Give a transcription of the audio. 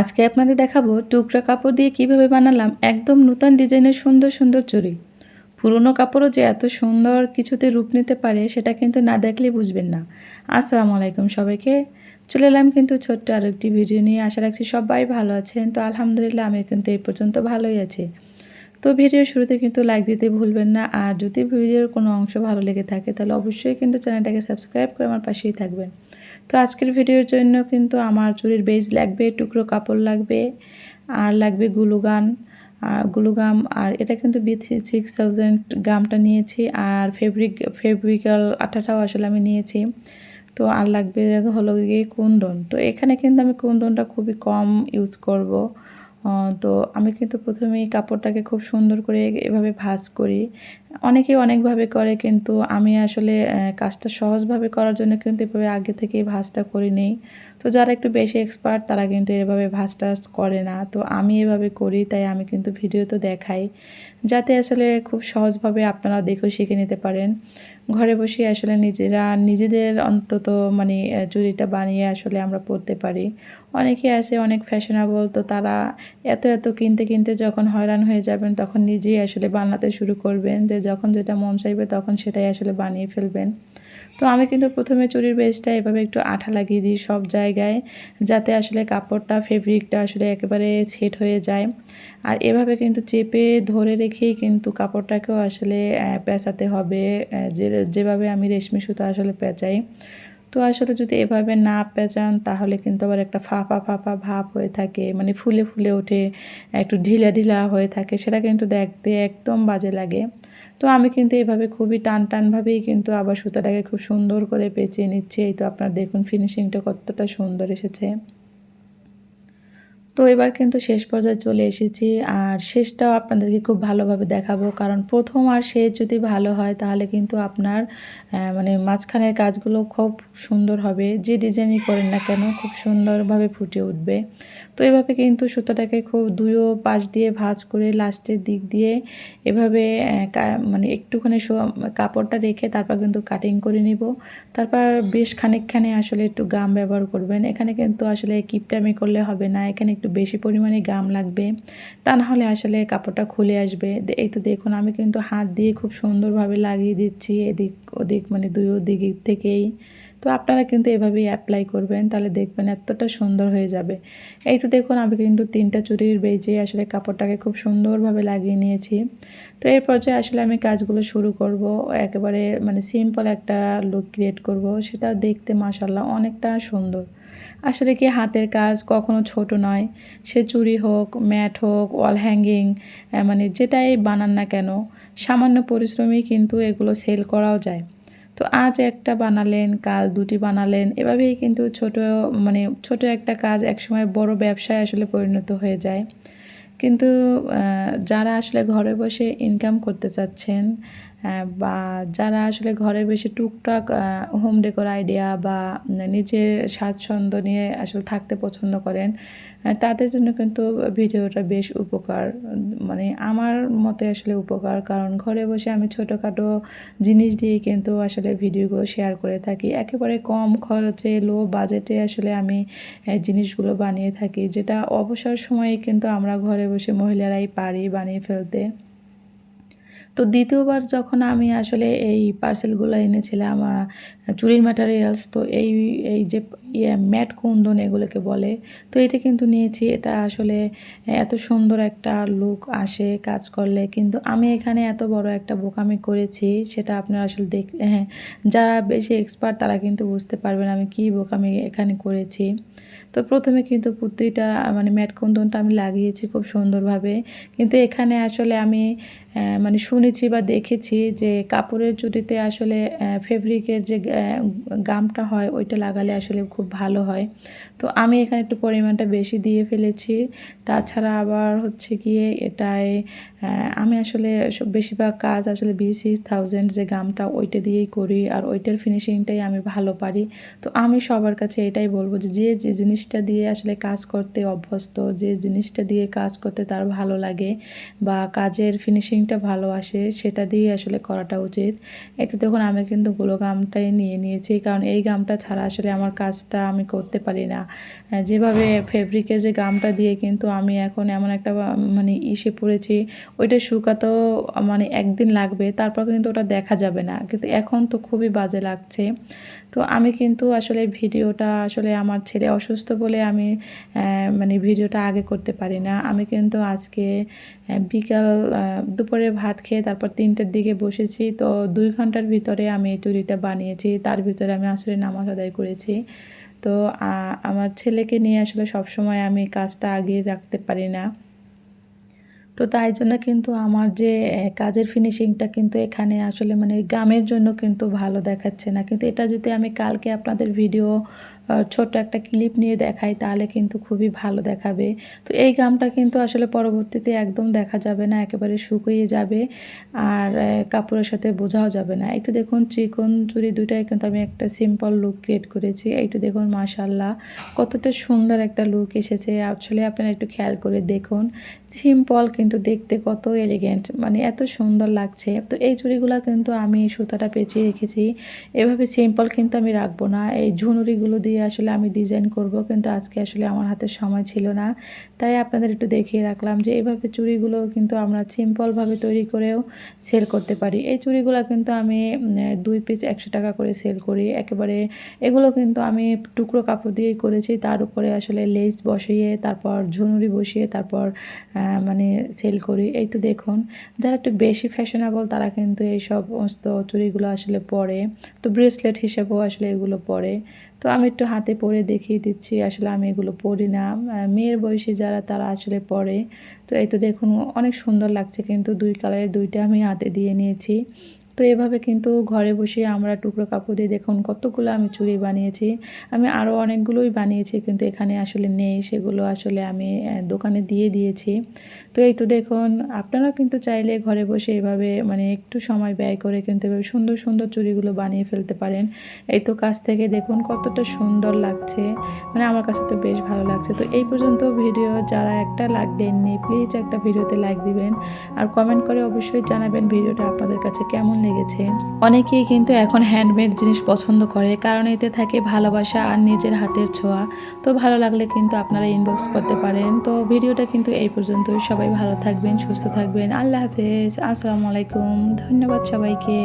আজকে আপনাদের দেখাবো টুকরা কাপড় দিয়ে কীভাবে বানালাম একদম নতুন ডিজাইনের সুন্দর সুন্দর চুড়ি। পুরনো কাপড়ও যে এত সুন্দর কিছুতে রূপ নিতে পারে সেটা কিন্তু না দেখলে বুঝবেন না। আসসালামু আলাইকুম সবাইকে। চলে এলাম কিন্তু ছোট্ট আরেকটি ভিডিও নিয়ে। আশা রাখছি সবাই ভালো আছেন। তো আলহামদুলিল্লাহ আমি কিন্তু এই পর্যন্ত ভালোই আছি। তো ভিডিওর শুরুতে কিন্তু লাইক দিতে ভুলবেন না। আর যদি ভিডিওর কোনো অংশ ভালো লেগে থাকে, তাহলে অবশ্যই কিন্তু চ্যানেলটাকে সাবস্ক্রাইব করে আমার পাশেই থাকবেন। তো আজকের ভিডিওর জন্য কিন্তু আমার চুরির বেজ লাগবে, টুকরো কাপড় লাগবে, আর লাগবে গ্লুগান গ্লুগাম, আর এটা কিন্তু বি সিক্স থাউজেন্ড গ্রামটা নিয়েছি, আর ফেব্রিক ফেব্রিক্যাল আঠাটাও আসলে আমি নিয়েছি। তো আর লাগবে হলো গিয়ে কুন্দন। তো এখানে কিন্তু আমি কুন্দনটা খুবই কম ইউজ করব। তো আমি কিন্তু প্রথমেই কাপড়টাকে খুব সুন্দর করে এভাবে ভাজ করি। অনেকে অনেকভাবে করে কিন্তু আমি আসলে কাজটা সহজভাবে করার জন্য কিন্তু এভাবে আগে থেকেই ভাজটা করে নেই। তো যারা একটু বেশি এক্সপার্ট তারা কিন্তু এভাবে ভাঁজ টাজ করে না। তো আমি এভাবে করি, তাই আমি কিন্তু ভিডিও তো দেখাই। যাতে আসলে খুব সহজভাবে আপনারা দেখেও শিখে নিতে পারেন। ঘরে বসে আসলে নিজেরা, নিজেদের অন্তত মানে চুড়িটা বানিয়ে আসলে আমরা পরতে পারি। অনেকে আছে অনেক ফ্যাশনেবল তো তারা এত এত কিনতে কিনতে যখন হয়রান হয়ে যাবেন, তখন নিজেই আসলে বানাতে শুরু করবেন যে যখন যেটা মন চাইবে তখন সেটাই আসলে বানিয়ে ফেলবেন। তো আমি কিন্তু প্রথমে চুরির বেসটা এভাবে একটু আঠা লাগিয়ে দিই সব জায়গায়, যাতে আসলে কাপড়টা ফেব্রিকটা আসলে একেবারে ছেট হয়ে যায়। আর এভাবে কিন্তু চেপে ধরে রেখেই কিন্তু কাপড়টাকেও আসলে পেঁচাতে হবে যে, যেভাবে আমি রেশমি সুতা আসলে পেঁচাই। তো আসলে যদি এভাবে না পেঁচান, তাহলে কিন্তু আবার একটা ফাঁপা ফাঁপা ভাব হয়ে থাকে মানে ফুলে ফুলে ওঠে, একটু ঢিলা ঢিলা হয়ে থাকে, সেটা কিন্তু দেখতে একদম বাজে লাগে। তো আমি কিন্তু এভাবে খুবই টান টানভাবেই কিন্তু আবার সুতাটাকে খুব সুন্দর করে পেঁচিয়ে নিচ্ছি। এই তো আপনার দেখুন ফিনিশিংটা কতটা সুন্দর এসেছে। তো এবার কিন্তু শেষ পর্যায়ে চলে এসেছি আর শেষটাও আপনাদেরকে খুব ভালোভাবে দেখাবো। কারণ প্রথম আর শেষ যদি ভালো হয়, তাহলে কিন্তু আপনার মানে মাঝখানের কাজগুলো খুব সুন্দর হবে। যে ডিজাইনই করেন না কেন, খুব সুন্দরভাবে ফুটে উঠবে। তো এভাবে কিন্তু সুতোটাকে খুব দুইও পাশ দিয়ে ভাঁজ করে লাস্টের দিক দিয়ে এভাবে মানে একটুখানি কাপড়টা রেখে তারপর কিন্তু কাটিং করে নিব। তারপর বেশ খানিকখানে আসলে একটু গাম ব্যবহার করবেন। এখানে কিন্তু আসলে কিপটামি করলে হবে না। এখানে একটু বেশি পরিমাণে গাম লাগবে, তা নাহলে আসলে কাপড়টা খুলে আসবে। এই তো দেখুন, আমি কিন্তু হাত দিয়ে খুব সুন্দরভাবে লাগিয়ে দিচ্ছি, এদিক, ওদিক মানে দুই ওদিক থেকেই। তো আপনারা কিন্তু এভাবেই অ্যাপ্লাই করবেন, তাহলে দেখবেন এতটা সুন্দর হয়ে যাবে। এই তো দেখুন, আমি কিন্তু তিনটা চুরির বেজে আসলে কাপড়টাকে খুব সুন্দরভাবে লাগিয়ে নিয়েছি। তো এর পর্যায়ে আসলে আমি কাজগুলো শুরু করব, একেবারে মানে সিম্পল একটা লুক ক্রিয়েট করব, সেটা দেখতে মাসাল্লাহ অনেকটা সুন্দর। আসলে কি হাতের কাজ কখনো ছোট নয়, সে চুরি হোক, ম্যাট হোক ওয়াল হ্যাঙ্গিং মানে যেটাই বানান না কেন, সামান্য পরিশ্রমী কিন্তু এগুলো সেল করাও যায়। তো আজ একটা বানালেন, কাল দুটি বানালেন, এভাবেই কিন্তু ছোট মানে ছোট একটা কাজ একসময় বড় ব্যবসায় আসলে পরিণত হয়ে যায়। কিন্তু যারা আসলে ঘরে বসে ইনকাম করতে চাচ্ছেন বা যারা আসলে ঘরে বসে টুকটাক হোম ডেকোর আইডিয়া বা নিজের স্বাচ্ছন্দ্য নিয়ে আসলে থাকতে পছন্দ করেন তাদের জন্য কিন্তু ভিডিওটা বেশ উপকার। মানে আমার মতে আসলে উপকার, কারণ ঘরে বসে আমি ছোটোখাটো জিনিস দিয়ে কিন্তু আসলে ভিডিওগুলো শেয়ার করে থাকি। একেবারে কম খরচে লো বাজেটে আসলে আমি জিনিসগুলো বানিয়ে থাকি, যেটা অবসর সময়ে কিন্তু আমরা ঘরে বসে মহিলারাই পারি বানিয়ে ফেলতে। তো দ্বিতীয়বার যখন আমি আসলে এই পার্সেলগুলো এনেছিলাম চুরির ম্যাটারিয়ালস তো এই এই যে ইয়ে ম্যাট কুন্দন এগুলোকে বলে, তো এটা কিন্তু নিয়েছি। এটা আসলে এত সুন্দর একটা লুক আসে কাজ করলে। কিন্তু আমি এখানে এত বড় একটা বোকামি করেছি, সেটা আপনারা আসলে দেখ হ্যাঁ যারা বেশি এক্সপার্ট তারা কিন্তু বুঝতে পারবেন আমি কী বোকামি এখানে করেছি। তো প্রথমে কিন্তু প্রতিটা মানে ম্যাট কুন্দনটা আমি লাগিয়েছি খুব সুন্দরভাবে। কিন্তু এখানে আসলে আমি মানে শুনেছি বা দেখেছি যে কাপড়ের চুটিতে আসলে ফেব্রিকের যে গামটা হয়, ওইটা লাগালে আসলে খুব ভালো হয়। তো আমি এখানে একটু পরিমাণটা বেশি দিয়ে ফেলেছি। তাছাড়া আবার হচ্ছে গিয়ে এটায় আমি আসলে বেশিরভাগ কাজ আসলে বি সিক্স থাউজেন্ড যে গামটা, ওইটা দিয়েই করি। আর ওইটার ফিনিশিংটাই আমি ভালো পারি। তো আমি সবার কাছে এটাই বলব যে যে যে জিনিসটা দিয়ে আসলে কাজ করতে অভ্যস্ত, যে জিনিসটা দিয়ে কাজ করতে তার ভালো লাগে বা কাজের ফিনিশিংটা ভালো আসে, সেটা দিয়ে আসলে করাটা উচিত। এই তো দেখুন, আমি কিন্তু গুলো গামটাই নিয়ে নিয়েছি, কারণ এই গামটা ছাড়া আসলে আমার কাজটা আমি করতে পারি না। যেভাবে ফেব্রিকের যে গামটা দিয়ে কিন্তু আমি এখন এমন একটা মানে ইসে পড়েছি, ওইটা শুকাতেও মানে একদিন লাগবে, তারপর কিন্তু ওটা দেখা যাবে না। কিন্তু এখন তো খুবই বাজে লাগছে। তো আমি কিন্তু আসলে ভিডিওটা আসলে আমার ছেলে অসুস্থ বলে আমি মানে ভিডিওটা আগে করতে পারি না। আমি কিন্তু আজকে বিকাল দুপুরে ভাত খেয়ে তারপর তিনটের দিকে বসেছি। তো দুই ঘণ্টার ভিতরে আমি এই তৈরিটা বানিয়েছি। তার ভিতরে আমি আসলে নামাজ আদায় করেছি। তো আমার ছেলেকে নিয়ে আসলে সব সময় আমি কাজটা আগিয়ে রাখতে পারি না। তো তাই জন্য কিন্তু আমার যে কাজের ফিনিশিংটা কিন্তু এখানে আসলে মানে গামের জন্য কিন্তু ভালো দেখাচ্ছে না। কিন্তু এটা যদি আমি কালকে আপনাদের ভিডিও আহ, ছোট একটা ক্লিপ নিয়ে দেখাই তাহলে কিন্তু খুবই ভালো দেখাবে। তো এই গামটা কিন্তু আসলে পরবর্তীতে একদম দেখা যাবে না একেবারে শুকিয়ে যাবে আর কাপড়ের সাথে বোঝাও যাবে না। এই তো দেখুন চিকন চুরি দুটাই কিন্তু আমি একটা সিম্পল লুক ক্রিয়েট করেছি। এই তো দেখুন মাশাল্লাহ কতটা সুন্দর একটা লুক এসেছে। আসলে আপনারা একটু খেয়াল করে দেখুন সিম্পল কিন্তু দেখতে কত এলিগেন্ট মানে এত সুন্দর লাগছে। তো এই চুড়িগুলো কিন্তু আমি সুতাটা পেঁচিয়ে রেখেছি। এভাবে সিম্পল কিন্তু আমি রাখব না। এই ঝুনুরিগুলো দিয়ে আসলে আমি ডিজাইন করব, কিন্তু আজকে আসলে আমার হাতে সময় ছিল না। তাই আপনাদের একটু দেখিয়ে রাখলাম যে এইভাবে চুড়িগুলো কিন্তু আমরা সিম্পলভাবে তৈরি করেও সেল করতে পারি। এই চুড়িগুলো কিন্তু আমি দুই পিস একশো টাকা করে সেল করি। একেবারে এগুলো কিন্তু আমি টুকরো কাপড় দিয়েই করেছি। তার উপরে আসলে লেস বসিয়ে, তারপর ঝুনুরি বসিয়ে, তারপর মানে সেল করি। এই তো দেখুন, যারা একটু বেশি ফ্যাশনেবল তারা কিন্তু এই সমস্ত চুড়িগুলো আসলে পরে। তো ব্রেসলেট হিসেবেও আসলে এগুলো পরে। তো আমি একটু হাতে পরে দেখিয়ে দিচ্ছি, আসলে আমি এগুলো পরি না। মেয়ের বয়সে যারা তারা আসলে পরে তো এই তো দেখুন, অনেক সুন্দর লাগছে কিন্তু দুই কালারের দুইটা আমি হাতে দিয়ে নিয়েছি। তো এভাবে কিন্তু ঘরে বসে আমরা টুকরো কাপড় দিয়ে দেখুন কতগুলো আমি চুড়ি বানিয়েছি। আমি আরও অনেকগুলোই বানিয়েছি কিন্তু এখানে আসলে নেই, সেগুলো আসলে আমি দোকানে দিয়ে দিয়েছি। তো এই তো দেখুন আপনারা কিন্তু চাইলে ঘরে বসে এভাবে মানে একটু সময় ব্যয় করে কিন্তু এভাবে সুন্দর সুন্দর চুড়িগুলো বানিয়ে ফেলতে পারেন। এই তো কাছ থেকে দেখুন কতটা সুন্দর লাগছে মানে আমার কাছে তো বেশ ভালো লাগছে। তো এই পর্যন্ত ভিডিও, যারা একটা লাইক দেননি, প্লিজ একটা ভিডিওতে লাইক দিবেন। আর কমেন্ট করে অবশ্যই জানাবেন ভিডিওটা আপনাদের কাছে কেমন লেগেছে। অনেকেই কিন্তু এখন হ্যান্ডমেড জিনিস পছন্দ করে, কারণ এতে থাকে ভালোবাসা আর নিজের হাতের ছোঁয়া। তো ভালো লাগলে কিন্তু আপনারা ইনবক্স করতে পারেন। তো ভিডিওটা কিন্তু এই পর্যন্ত সবাই ভালো থাকবেন, সুস্থ থাকবেন। আল্লাহ হাফেজ। আসসালামু আলাইকুম। ধন্যবাদ সবাইকে।